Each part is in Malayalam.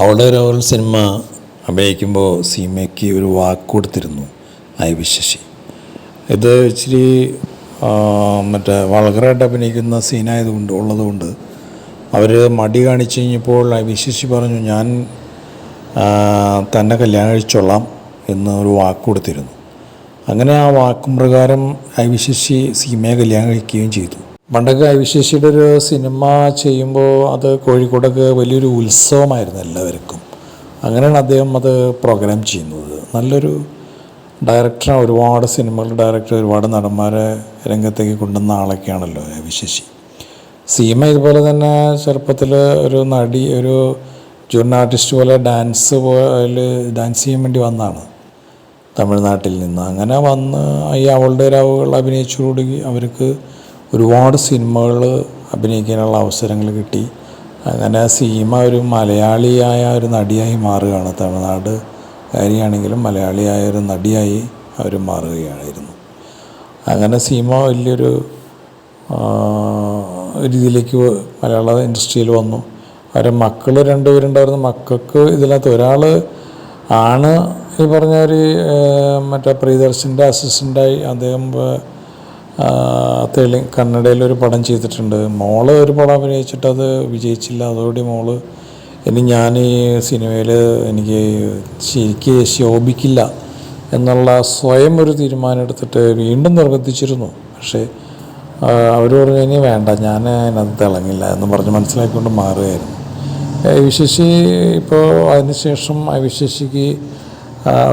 അവളുടെ ഒരു സിനിമ അഭിനയിക്കുമ്പോൾ സീമയ്ക്ക് ഒരു വാക്ക് കൊടുത്തിരുന്നു ഐ വി ഇത് ഇച്ചിരി മറ്റേ വളകറായിട്ട് അഭിനയിക്കുന്ന സീനായതുകൊണ്ട് ഉള്ളതുകൊണ്ട് അവർ മടി കാണിച്ചു കഴിഞ്ഞപ്പോൾ ഐ വി പറഞ്ഞു ഞാൻ തന്നെ കല്യാണം കഴിച്ചോളാം എന്ന് ഒരു വാക്ക് കൊടുത്തിരുന്നു. അങ്ങനെ ആ വാക്കും പ്രകാരം ഐ വി ശശി സീമയെ കല്യാണം കഴിക്കുകയും ചെയ്തു. പണ്ടൊക്കെ വിശേഷിയുടെ ഒരു സിനിമ ചെയ്യുമ്പോൾ അത് കോഴിക്കോടൊക്കെ വലിയൊരു ഉത്സവമായിരുന്നു എല്ലാവർക്കും. അങ്ങനെയാണ് അദ്ദേഹം അത് പ്രോഗ്രാം ചെയ്യുന്നത്. നല്ലൊരു ഡയറക്ടറാണ് ഒരുപാട് സിനിമകളുടെ ഡയറക്ടർ ഒരുപാട് നടന്മാരെ രംഗത്തേക്ക് കൊണ്ടുവന്ന ആളൊക്കെയാണല്ലോ വിശേഷി സീമ ഇതുപോലെ തന്നെ ചെറുപ്പത്തിൽ ഒരു നടി ഒരു ജൂൺ ആർട്ടിസ്റ്റ് പോലെ ഡാൻസ് പോലെ ഡാൻസ് ചെയ്യാൻ വേണ്ടി വന്നതാണ് തമിഴ്നാട്ടിൽ നിന്ന്. അങ്ങനെ വന്ന് ഈ അവളുടെ രാവുകൾ അഭിനയിച്ചതോടുകൂടി അവർക്ക് ഒരുപാട് സിനിമകൾ അഭിനയിക്കാനുള്ള അവസരങ്ങൾ കിട്ടി. അങ്ങനെ സീമ ഒരു മലയാളിയായ ഒരു നടിയായി മാറുകയാണ്. തമിഴ്നാട് കാര്യമാണെങ്കിലും മലയാളിയായ ഒരു നടിയായി അവർ മാറുകയായിരുന്നു. അങ്ങനെ സീമ വലിയൊരു രീതിയിലേക്ക് മലയാള ഇൻഡസ്ട്രിയിൽ വന്നു. അവരെ മക്കൾ രണ്ടുപേരുണ്ടായിരുന്നു. മക്കൾക്ക് ഇതിനകത്ത് ഒരാൾ ആണ് ഈ പറഞ്ഞ ഒരു മറ്റേ പ്രിയദർശന്റെ അസിസ്റ്റന്റായി അദ്ദേഹം തെളി കന്നഡയിലൊരു പടം ചെയ്തിട്ടുണ്ട്. മോൾ ഒരു പടം അഭിനയിച്ചിട്ട് അത് വിജയിച്ചില്ല. അതോടെ മോൾ ഇനി ഞാൻ ഈ സിനിമയിൽ എനിക്ക് ശരിക്ക് ശോഭിക്കില്ല എന്നുള്ള സ്വയം ഒരു തീരുമാനം എടുത്തിട്ട് വീണ്ടും നിർബന്ധിച്ചിരുന്നു. പക്ഷേ അവർ പറഞ്ഞു ഇനി വേണ്ട ഞാൻ അതിനകത്ത് തിളങ്ങില്ല എന്ന് പറഞ്ഞ് മനസ്സിലാക്കിക്കൊണ്ട് മാറുകയായിരുന്നു. വിശേഷി ഇപ്പോൾ അതിനുശേഷം വിശേഷിക്ക്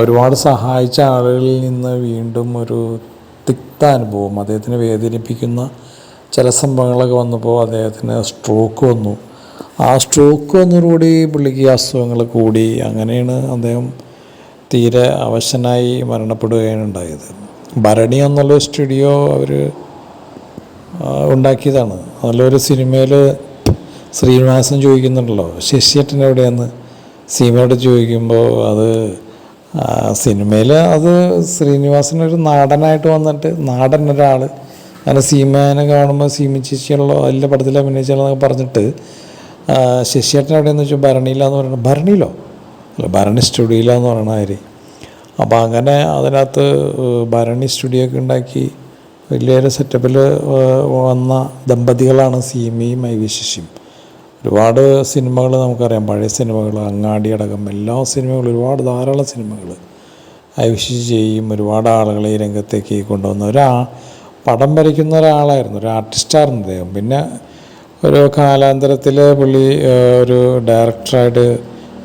ഒരുപാട് സഹായിച്ച ആളുകളിൽ നിന്ന് വീണ്ടും ഒരു തിക്ത അനുഭവം. അദ്ദേഹത്തിനെ വേദനിപ്പിക്കുന്ന ചില സംഭവങ്ങളൊക്കെ വന്നപ്പോൾ അദ്ദേഹത്തിന് സ്ട്രോക്ക് വന്നു. ആ സ്ട്രോക്ക് വന്നതോടുകൂടി പുള്ളിക്ക് അസുഖങ്ങൾ കൂടി. അങ്ങനെയാണ് അദ്ദേഹം തീരെ അവശനായി മരണപ്പെടുകയാണ് ഉണ്ടായത്. ഭരണി എന്നുള്ള സ്റ്റുഡിയോ അവർ ഉണ്ടാക്കിയതാണ്. നല്ലൊരു സിനിമയിൽ ശ്രീനിവാസൻ ചോദിക്കുന്നുണ്ടല്ലോ ശശിയേട്ടൻ എവിടെയാന്ന്? സീമയോട് ചോദിക്കുമ്പോൾ അത് സിനിമയിൽ അത് ശ്രീനിവാസൻ ഒരു നാടനായിട്ട് വന്നിട്ട് നാടൻ ഒരാൾ അങ്ങനെ സീമേനെ കാണുമ്പോൾ സീമ ചേച്ചിയുള്ള എല്ലാ പടത്തിൽ അഭിനയിച്ചാലെന്നൊക്കെ പറഞ്ഞിട്ട് ശശിയേട്ടൻ എവിടെയെന്ന് വെച്ചാൽ ഭരണിയിലാന്ന് പറയുന്നത് ഭരണിയിലോ? അല്ല ഭരണി സ്റ്റുഡിയോയിലാന്ന് പറയണ കാര്യം അപ്പോൾ അങ്ങനെ അതിനകത്ത് ഭരണി സ്റ്റുഡിയോ ഒക്കെ ഉണ്ടാക്കി വലിയൊരു സെറ്റപ്പിൽ വന്ന ദമ്പതികളാണ് സീമയും ഐ വി ശശിയും ഒരുപാട് സിനിമകൾ നമുക്കറിയാം. പഴയ സിനിമകൾ അങ്ങാടി അടക്കം എല്ലാ സിനിമകളും ഒരുപാട് ധാരാളം സിനിമകൾ ഐ വി ചെയ്യും. ഒരുപാട് ആളുകളെ ഈ രംഗത്തേക്ക് കൊണ്ടുവന്ന ഒരാ പടം വരയ്ക്കുന്ന ഒരാളായിരുന്നു. ഒരു ആർട്ടിസ്റ്റായിരുന്നു അദ്ദേഹം. പിന്നെ ഒരു കാലാന്തരത്തിൽ പുള്ളി ഒരു ഡയറക്ടറായിട്ട്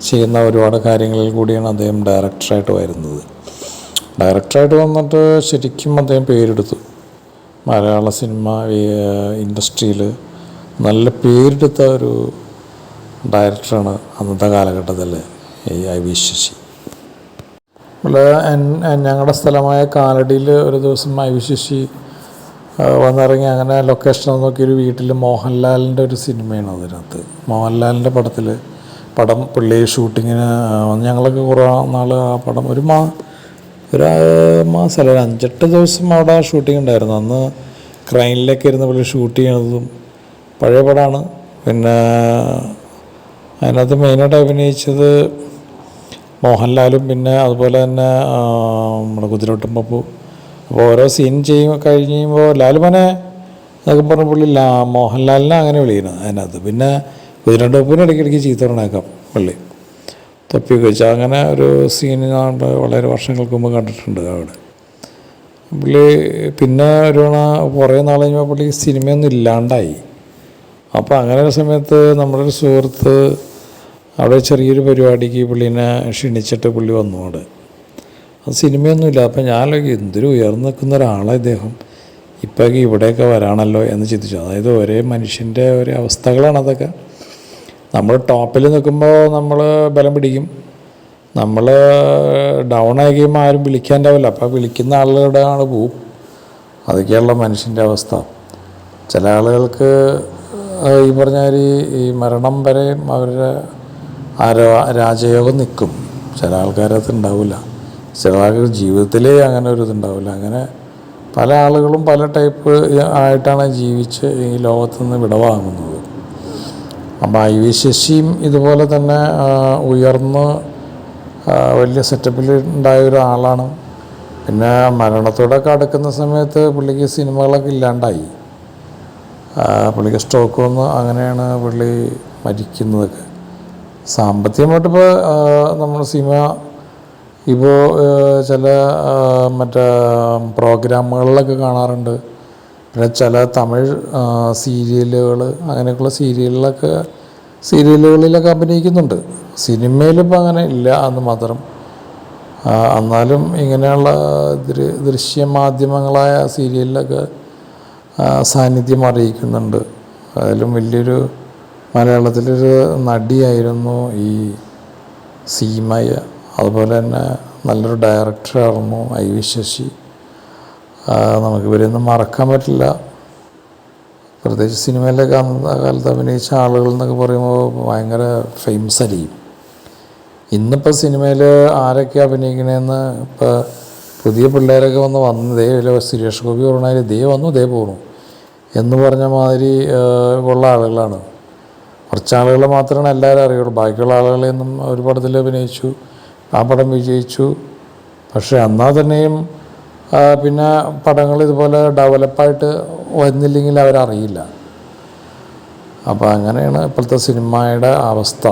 ചെയ്യുന്ന ഒരുപാട് കാര്യങ്ങളിൽ കൂടിയാണ് അദ്ദേഹം ഡയറക്ടറായിട്ട് വരുന്നത്. ഡയറക്ടറായിട്ട് വന്നിട്ട് ശരിക്കും അദ്ദേഹം പേരെടുത്തു. മലയാള സിനിമ ഇൻഡസ്ട്രിയിൽ നല്ല പേരെടുത്ത ഒരു ഡയറക്ടറാണ് അന്നത്തെ കാലഘട്ടത്തിൽ ഈ ഐ വി ശശി. ഞങ്ങളുടെ സ്ഥലമായ കാലടിയിൽ ഒരു ദിവസം ഐ വി ശശി വന്നിറങ്ങി അങ്ങനെ ലൊക്കേഷൻ നോക്കി ഒരു വീട്ടിൽ മോഹൻലാലിന്റെ ഒരു സിനിമയാണ് അതിനകത്ത്. മോഹൻലാലിന്റെ പടത്തിൽ പടം പുള്ളി ഷൂട്ടിങ്ങിന് ഞങ്ങളൊക്കെ കുറേ നാൾ ആ പടം ഒരു മാ ഒരു മാസം മാസമല്ല ഒരു അഞ്ചെട്ട് ദിവസം അവിടെ ഷൂട്ടിംഗ് ഉണ്ടായിരുന്നു. അന്ന് ക്രൈനിലൊക്കെ ഇരുന്ന് പുള്ളി ഷൂട്ട് ചെയ്യണതും പഴയ പടമാണ്. പിന്നെ അതിനകത്ത് മെയിനായിട്ട് അഭിനയിച്ചത് മോഹൻലാലും പിന്നെ അതുപോലെ തന്നെ നമ്മുടെ കുതിരോട്ടും പപ്പു. അപ്പോൾ ഓരോ സീൻ ചെയ്യും കഴിഞ്ഞ് കഴിയുമ്പോൾ ലാലുമനെ എന്നൊക്കെ പറഞ്ഞ പുള്ളി ലാ മോഹൻലാലിനെ അങ്ങനെ വിളിക്കുന്നത് അതിനകത്ത്. പിന്നെ കുതിരോട്ടും പപ്പുവിനെ ഇടയ്ക്കിടയ്ക്ക് ചീത്ത പറഞ്ഞേക്കാം പുള്ളി. തൊപ്പിയൊക്കെ വെച്ച്. അങ്ങനെ ഒരു സീൻ ഞാൻ വളരെ വർഷങ്ങൾക്ക് മുമ്പ് കണ്ടിട്ടുണ്ട് അവിടെ. പുള്ളി പിന്നെ ഒരു കുറേ നാൾ കഴിഞ്ഞപ്പോൾ പുള്ളി സിനിമയൊന്നും ഇല്ലാണ്ടായി. അപ്പോൾ അങ്ങനെ ഒരു സമയത്ത് നമ്മുടെ ഒരു സുഹൃത്ത് അവിടെ ചെറിയൊരു പരിപാടിക്ക് പുള്ളീനെ ക്ഷണിച്ചിട്ട് പുള്ളി വന്നു അവിടെ അത് സിനിമയൊന്നുമില്ല അപ്പം ഞാൻ എന്തൊരു ഉയർന്നു നിൽക്കുന്ന ഒരാളെ ഇദ്ദേഹം. ഇപ്പം ഇവിടെയൊക്കെ വരാണല്ലോ എന്ന് ചിന്തിച്ചു. അതായത് ഒരേ മനുഷ്യന്റെ ഒരേ അവസ്ഥകളാണ് അതൊക്കെ. നമ്മൾ ടോപ്പിൽ നിൽക്കുമ്പോൾ നമ്മൾ ബലം പിടിക്കും. നമ്മൾ ഡൗൺ ആയി കഴിയുമ്പോൾ ആരും വിളിക്കാണ്ടാവില്ല. അപ്പോൾ വിളിക്കുന്ന ആളുകളുടെ ആണ് പോവും. അതൊക്കെയുള്ള മനുഷ്യന്റെ അവസ്ഥ. ചില ആളുകൾക്ക് ഈ പറഞ്ഞ ഈ മരണം വരെയും അവരുടെ ആ രാജയോഗം നിൽക്കും. ചില ആൾക്കാരത് ഉണ്ടാവില്ല. ചില ആൾക്കാർ ജീവിതത്തിലേ അങ്ങനെ ഒരു ഇതുണ്ടാവില്ല അങ്ങനെ പല ആളുകളും പല ടൈപ്പ് ആയിട്ടാണ് ജീവിച്ച് ഈ ലോകത്ത് നിന്ന് വിടവാങ്ങുന്നത്. അപ്പം ഐ വി ശശിയും ഇതുപോലെ തന്നെ ഉയർന്ന് വലിയ സെറ്റപ്പിൽ ഉണ്ടായ ഒരാളാണ് പിന്നെ മരണത്തോടൊക്കെ അടുക്കുന്ന സമയത്ത് പുള്ളിക്ക് സിനിമകളൊക്കെ ഇല്ലാണ്ടായി. പുള്ളിക്ക് സ്ട്രോക്ക് വന്ന്. അങ്ങനെയാണ് പുള്ളി മരിക്കുന്നതൊക്കെ. സാമ്പത്തികമായിട്ട് ഇപ്പോൾ നമ്മൾ സിനിമ ഇപ്പോൾ ചില മറ്റേ പ്രോഗ്രാമുകളിലൊക്കെ കാണാറുണ്ട്. പിന്നെ ചില തമിഴ് സീരിയലുകൾ അങ്ങനെയൊക്കെയുള്ള സീരിയലിലൊക്കെ സീരിയലുകളിലൊക്കെ അഭിനയിക്കുന്നുണ്ട്. സിനിമയിലിപ്പോൾ അങ്ങനെ ഇല്ല എന്ന് മാത്രം. എന്നാലും ഇങ്ങനെയുള്ള ദൃശ്യമാധ്യമങ്ങളായ സീരിയലിലൊക്കെ സാന്നിധ്യം അറിയിക്കുന്നുണ്ട്. അതിലും വലിയൊരു മലയാളത്തിലൊരു നടിയായിരുന്നു ഈ സീമയ അതുപോലെ തന്നെ നല്ലൊരു ഡയറക്ടറായിരുന്നു ഐ വി ശശി. നമുക്ക് ഇവരെയൊന്നും മറക്കാൻ പറ്റില്ല. പ്രത്യേകിച്ച് സിനിമയിലൊക്കെ അന്നത്തെ കാലത്ത് അഭിനയിച്ച ആളുകൾ എന്നൊക്കെ പറയുമ്പോൾ ഭയങ്കര ഫേമസ് ആയിരിക്കും ഇന്നിപ്പോൾ സിനിമയിൽ ആരൊക്കെ അഭിനയിക്കണേന്ന് ഇപ്പോൾ പുതിയ പിള്ളേരൊക്കെ വന്ന് വന്ന് ദേ സുരേഷ് ഗോപി പറഞ്ഞാൽ ദേ വന്നു ദേ പോണു എന്ന് പറഞ്ഞ മാതിരി ഉള്ള ആളുകളാണ്. കുറച്ച് ആളുകൾ മാത്രമാണ് എല്ലാവരും അറിയുള്ളൂ. ബാക്കിയുള്ള ആളുകളെയൊന്നും ഒരു പടത്തിൽ അഭിനയിച്ചു ആ പടം വിജയിച്ചു. പക്ഷേ എന്നാൽ തന്നെയും പിന്നെ പടങ്ങൾ ഇതുപോലെ ഡെവലപ്പായിട്ട് വന്നില്ലെങ്കിൽ അവരറിയില്ല. അപ്പോൾ അങ്ങനെയാണ് ഇപ്പോഴത്തെ സിനിമയുടെ അവസ്ഥ.